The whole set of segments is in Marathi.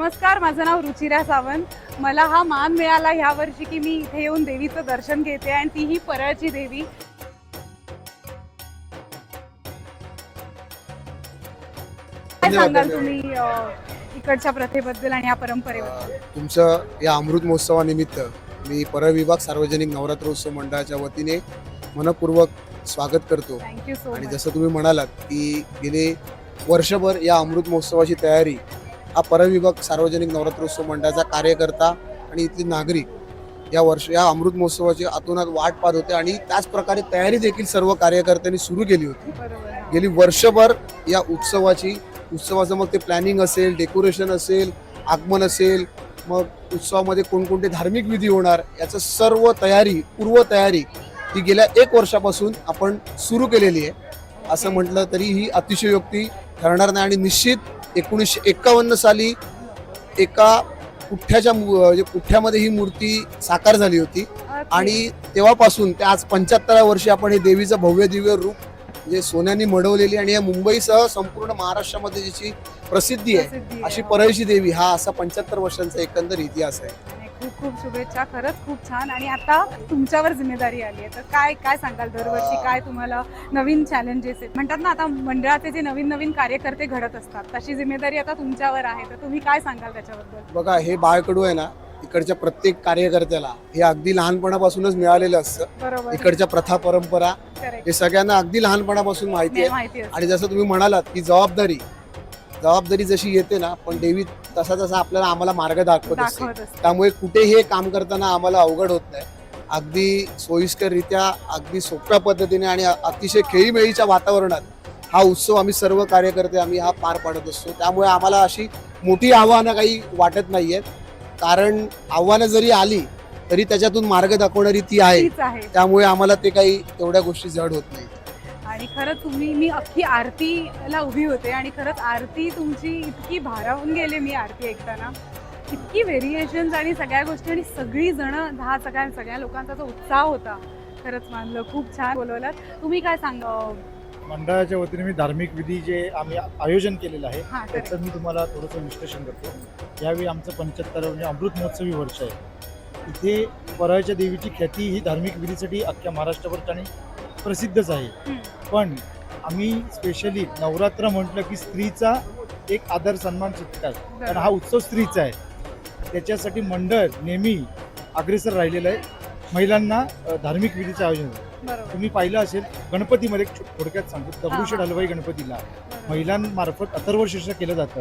नमस्कार माझं नाव रुचिरा सावंत. मला हा मान मिळाला ह्या वर्षी की मी इथे येऊन देवीचं दर्शन घेते आणि तीही परळची देवी. काय सांगाल तुम्ही अ, इकडच्या प्रथेबद्दल आणि या परंपरेबद्दल? तुमचं या अमृत महोत्सवानिमित्त मी परळ विभाग सार्वजनिक नवरात्रोत्सव मंडळाच्या वतीने मनपूर्वक स्वागत करतो. थँक्यू सो आणि मच जसं तुम्ही म्हणालात की गेले वर्षभर या अमृत महोत्सवाची तयारी हा विभाग सार्वजनिक नवरात्रोत्सव मंडळाचा कार्यकर्ता आणि इथले नागरिक या वर्ष या अमृत महोत्सवाची आतोनात वाट पाहत होते आणि त्याचप्रकारे तयारी देखील सर्व कार्यकर्त्यांनी सुरू केली होती. गेली वर्षभर या उत्सवाची उत्सवाचं मग ते प्लॅनिंग असेल डेकोरेशन असेल आगमन असेल मग उत्सवामध्ये कोणकोणते धार्मिक विधी होणार याचं सर्व तयारी पूर्वतयारी ही गेल्या एक वर्षापासून आपण सुरू केलेली आहे. असं म्हटलं तरी ही अतिशयोक्ती ठरणार नाही आणि निश्चित एकोणीसशे एक्कावन्न साली एका पुठ्ठ्याच्या म्हणजे पुठ्ठ्यामध्ये ही मूर्ती साकार झाली होती. आणि तेव्हापासून ते आज पंच्याहत्तरा वर्षी आपण हे देवीचं भव्य दिव्य रूप म्हणजे सोन्याने मडवलेली आणि या मुंबईसह संपूर्ण महाराष्ट्रामध्ये ज्याची प्रसिद्धी आहे. अशी परळशी देवी हा असा पंच्याहत्तर वर्षांचा एकंदर इतिहास आहे खूप खूप शुभेच्छा खरंच खूप छान. आणि आता तुमच्यावर जिम्मेदारी आली आहे. तर काय काय सांगाल दरवर्षी? काय तुम्हाला नवीन चॅलेंजेस आहेत? म्हणतात ना आता मंडळाचे जे नवीन नवीन कार्यकर्ते घडत असतात तशी जिम्मेदारी आता तुमच्यावर आहे. तर तुम्ही काय सांगाल त्याच्याबद्दल? बघा हे बाळकडू आहे ना इकडच्या प्रत्येक कार्यकर्त्याला हे अगदी लहानपणापासूनच मिळालेलं असतं. इकडच्या प्रथा परंपरा. हे सगळ्यांना अगदी लहानपणापासून माहिती आहे. आणि जसं तुम्ही म्हणालात की जबाबदारी जबाबदारी जशी येते ना पण देवी तसा तसा आपल्याला आम्हाला मार्ग दाखवत असते. त्यामुळे कुठेही हे काम करताना आम्हाला अवघड होत नाही. अगदी सोयीस्कररित्या अगदी सोप्या पद्धतीने आणि अतिशय खेळीमेळीच्या वातावरणात हा उत्सव आम्ही सर्व कार्यकर्ते आम्ही हा पार पाडत असतो. त्यामुळे आम्हाला अशी मोठी आव्हानं काही वाटत नाहीयेत कारण आव्हानं जरी आली तरी त्याच्यातून मार्ग दाखवणारी ती आहे. त्यामुळे आम्हाला ते काही तेवढ्या गोष्टी जड होत नाही आणि खरंच तुम्ही मी अख्खी आरतीला उभी होते आणि खरंच आरती तुमची इतकी भारावून गेले मी आरती ऐकताना. इतकी व्हेरिएशन्स आणि सगळ्या गोष्टी आणि सगळी जण हा सगळ्या सगळ्या लोकांचा जो उत्साह होता खरंच मानलं खूप छान बोलवलं. तुम्ही काय सांगा? मंडळाच्या वतीने मी धार्मिक विधी जे आम्ही आयोजन केलेलं आहे. त्याचं मी तुम्हाला थोडंसं विश्लेषण करतो. यावेळी आमचं पंच्याहत्तर म्हणजे अमृत महोत्सवी वर्ष आहे. इथे परळच्या देवीची ख्याती ही धार्मिक विधीसाठी अख्ख्या महाराष्ट्रभर आणि प्रसिद्धच आहे. पण आम्ही स्पेशली नवरात्र म्हटलं की स्त्रीचा एक आदर सन्मान शिकतात कारण हा उत्सव स्त्रीचा आहे. त्याच्यासाठी मंडळ नेहमी अग्रेसर राहिलेलं आहे. महिलांना अ, धार्मिक विधीचं आयोजन बरोबर. तुम्ही पाहिलं असेल गणपतीमध्ये एक छो- थोडक्यात सांगतो. दगडूशेठ. हलवाई गणपतीला. महिलांमार्फत अथर्वशीर्ष केलं जातं.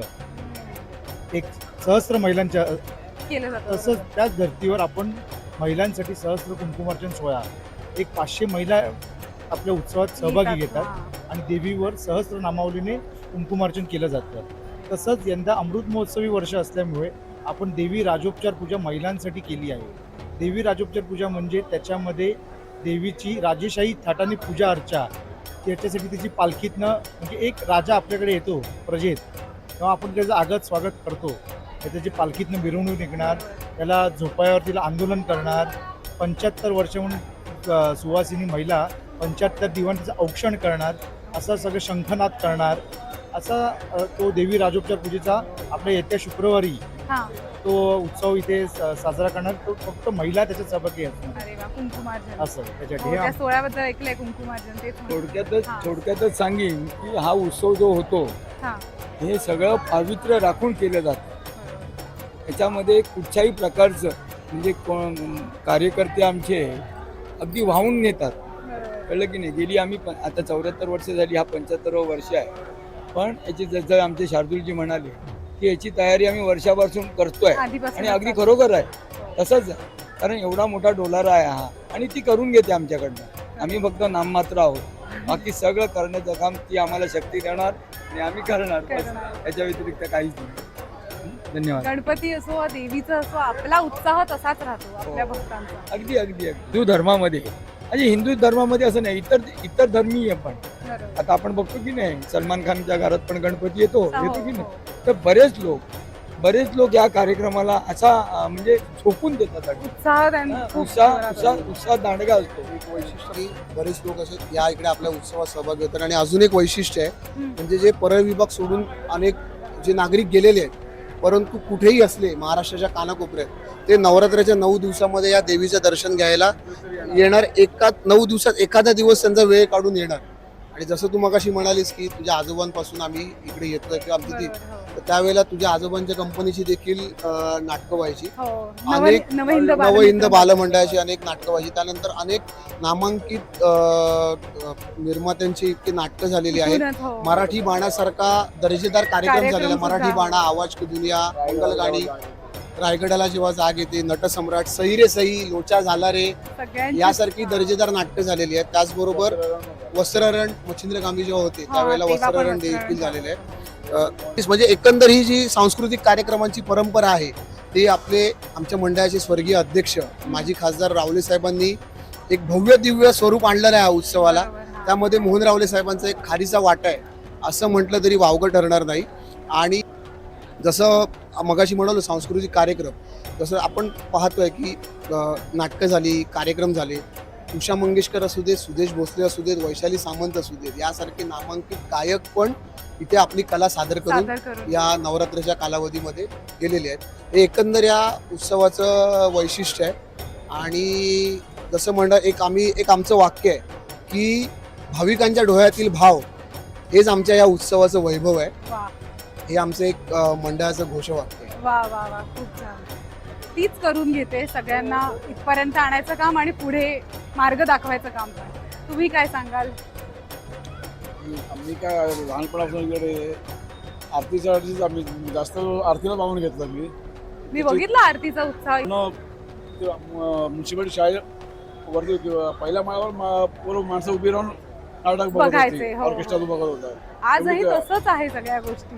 एक सहस्त्र महिलांच्या केलं जातं तसंच त्याच धर्तीवर आपण महिलांसाठी सहस्त्र कुंकुमार्चन सोहळा. एक पाचशे महिला आपल्या उत्सवात सहभागी घेतात. आणि देवीवर सहस्त्र नामावलीने कुंकुमार्चन केलं जातं. तसंच यंदा अमृत महोत्सवी वर्ष असल्यामुळे आपण देवी राजोपचार पूजा महिलांसाठी केली आहे. देवी राजोपचार पूजा म्हणजे त्याच्यामध्ये देवीची राजेशाही थाटाने पूजा अर्चा त्याच्यासाठी तिची पालखीतनं म्हणजे एक राजा आपल्याकडे येतो प्रजेत. तेव्हा आपण त्याचं आगत स्वागत करतो. त्याची पालखीतनं मिरवणूक निघणार त्याला झोपायावर तिला आंदोलन करणार. पंच्याहत्तर वर्ष म्हणून सुवासिनी महिला पंच्याहत्तर दिवाणीचं औक्षण करणार असं सगळं शंखनाद करणार असा तो देवी राजोपचार पूजेचा आपल्या येत्या शुक्रवारी हा तो उत्सव इथे साजरा करणार तो फक्त महिला त्याच्यात सहभागी असणार अरे वा कुंकुमार्जन असं त्याच्यात हो, सोहळ्याबद्दल ऐकलंय कुंकुमार्जन. थोडक्यातच. थोडक्यातच सांगेन की हा उत्सव जो होतो हा हे सगळं पावित्र्य राखून केलं जातं. याच्यामध्ये कुठच्याही प्रकारचं म्हणजे कोण कार्यकर्ते आमचे अगदी वाहून नेतात. कळलं की नाही? गेली आम्ही पण आता चौऱ्याहत्तर वर्ष झाली हा पंच्याहत्तरावं वर्ष आहे. पण याची जसं आमचे शार्दूलजी म्हणाले की याची तयारी आम्ही वर्षापासून करतोय आणि अगदी खरोखर आहे. तसंच कारण एवढा मोठा डोलारा आहे हा आणि ती करून घेते आमच्याकडनं. आम्ही फक्त नाममात्र आहोत. बाकी सगळं करण्याचं काम ती आम्हाला शक्ती देणार आणि आम्ही करणार. याच्या व्यतिरिक्त काहीच नाही. धन्यवाद. गणपती असो देवीचं असो आपला उत्साह तसाच राहतो आपल्या हो. भक्तांचा. अगदी अगदी अगदी. धर्मामध्ये म्हणजे हिंदू धर्मामध्ये असं नाही इतर इतर धर्मीय पण. आता आपण बघतो की नाही सलमान खानच्या घरात पण गणपती येतो हो, येतो की नाही हो. तर बरेच लोक बरेच लोक या कार्यक्रमाला असा म्हणजे झोपून देतात. उत्साह उत्साह दांडगा असतो एक वैशिष्ट्य की बरेच लोक असे या इकडे आपल्या उत्सवात सहभागी होतात आणि अजून एक वैशिष्ट्य आहे. म्हणजे जे परळ विभाग सोडून अनेक जे नागरिक गेलेले आहेत परंतु कुठेही असले महाराष्ट्राच्या कानाकोपऱ्यात ते नवरात्राच्या नऊ दिवसामध्ये या देवीचं दर्शन घ्यायला येणार एका नऊ दिवसात एखादा दिवस त्यांचा वेळ काढून येणार. आणि जसं तू मगाशी म्हणालीस की तुझ्या आजोबांपासून आम्ही इकडे येतोय किंवा आमची ती तर त्यावेळेला तुझ्या आजोबांच्या कंपनीची देखील अं, नाटकं व्हायची हो नव अनेक नवहिंद नवहिंद बालमित्र. बालमंडळाची अनेक नाटकं व्हायची त्यानंतर अनेक नामांकित अं, अं, निर्मात्यांची इतकी नाटकं झालेली आहेत हो. मराठी बाणासारखा दर्जेदार कार्यक्रम कार्यक्रम झालेला. मराठी बाणा आवाज की दुनिया मंगल गाणी रायगडाला जेव्हा जाग येते नटसम्राट सई रे सई लोचा झाला रे सगळ्यांची यासारखी दर्जेदार नाटकं झालेली आहेत त्याचबरोबर वस्त्ररण मच्छिंद्र गांधी जेव्हा होते हा, त्यावेळेला तेव्हा पण वस्त्ररण वस्त्रहरण. देखील झालेले आहे म्हणजे एकंदर ही जी सांस्कृतिक कार्यक्रमांची परंपरा आहे ती आपले आमच्या मंडळाचे स्वर्गीय अध्यक्ष माजी खासदार रावले साहेबांनी एक भव्य दिव्य स्वरूप आणलेलं आहे उत्सवाला. त्यामध्ये मोहन रावले साहेबांचा एक खारीचा वाटा आहे असं म्हटलं तरी वावगं ठरणार नाही. आणि जसं मगाशी म्हणालो सांस्कृतिक कार्यक्रम जसं आपण पाहतोय की नाटकं झाली कार्यक्रम झाले उषा मंगेशकर असू देत सुदेश भोसले असू देत वैशाली सामंत असू देत यासारखे नामांकित गायक पण इथे आपली कला सादर करून सादर करून. या नवरात्राच्या कालावधीमध्ये गेलेले आहेत. हे एकंदर या उत्सवाचं वैशिष्ट्य आहे. आणि जसं म्हणलं एक आम्ही एक आमचं वाक्य आहे की भाविकांच्या डोळ्यातील भाव हेच आमच्या या उत्सवाचं वैभव आहे. वा. हे आमचं एक अं, मंडळाचं घोषवाक्य आहे. वा वा वा. खूप छान. तीच करून घेते सगळ्यांना इथपर्यंत आणायचं काम आणि पुढे मार्ग दाखवायचं काम पण. तुम्ही काय सांगाल? आम्ही काय लहानपणापासून इकडे आरतीच्या आधीच आम्ही जास्त आरतीला पाहून घेतलं मी. मी बघितला आरतीचा उत्साह. म्युन्सिपालिटी शाळेत वरती किंवा पहिल्या माळ्यावर मा- पूर्ण माणसं उभी राहून नाटक बघत बघायचे, होती हो. ऑर्केस्ट्रा बघत होता. आजही? तसंच आहे सगळ्या गोष्टी.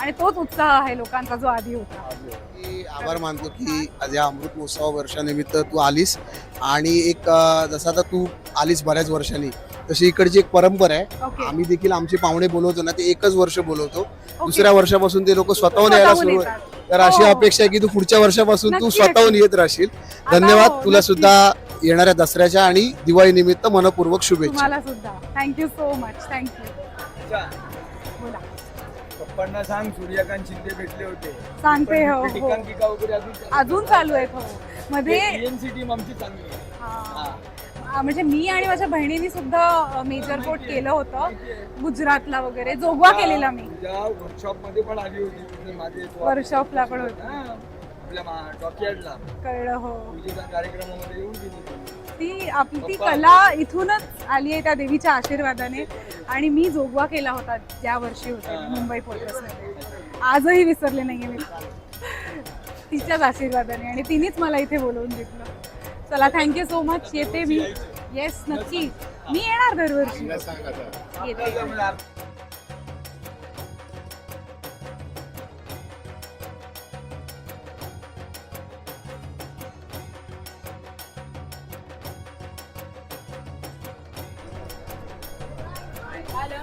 आणि तोच उत्साह आहे लोकांचा जो आधी होता. मी आभार मानतो की आज या अमृत महोत्सव वर्षानिमित्त तू आलीस. आणि एक जसं आता तू आलीस बऱ्याच वर्षांनी तशी इकडची एक परंपरा आहे. ओके. आम्ही देखील आमचे पाहुणे बोलवतो ना ते एकच वर्ष बोलवतो. दुसऱ्या वर्षापासून ते लोक स्वतःहून यायला सुरू येतात. तर अशी हो. अपेक्षा आहे की तू पुढच्या वर्षापासून तू नक्की, स्वतःहून. येत राहशील. धन्यवाद. हो, तुला नक्की. सुद्धा येणाऱ्या दसऱ्याच्या आणि दिवाळी निमित्त मनपूर्वक शुभेच्छा. तुम्हाला सुद्धा. थँक्यू सो मच थँक्यू बोला. पप्पांना सांग सूर्यकांत शिंदे भेटले होते. सांगते हो हो. अजून चालू आहेत हो. मध्ये टीम आमची चांगली आहे. हा. म्हणजे मी आणि माझ्या बहिणीने सुद्धा मेजर कोट केलं होतं गुजरातला वगैरे. जोगवा केलेला मी. वर्कशॉपमध्ये पण आली होती वर्कशॉपला पण होतं. कळलं हो. ती आपली ती कला इथूनच आली आहे त्या देवीच्या आशीर्वादाने. आणि मी जोगवा केला होता ज्या वर्षी होते मुंबई पोलीसमध्ये आजही विसरले नाहीये मी. तिच्याच आशीर्वादाने. आणि तिनेच मला इथे बोलवून घेतलं. चला थँक्यू सो मच येते मी. येस नक्की. मी येणार दरवर्षी. येते. आलं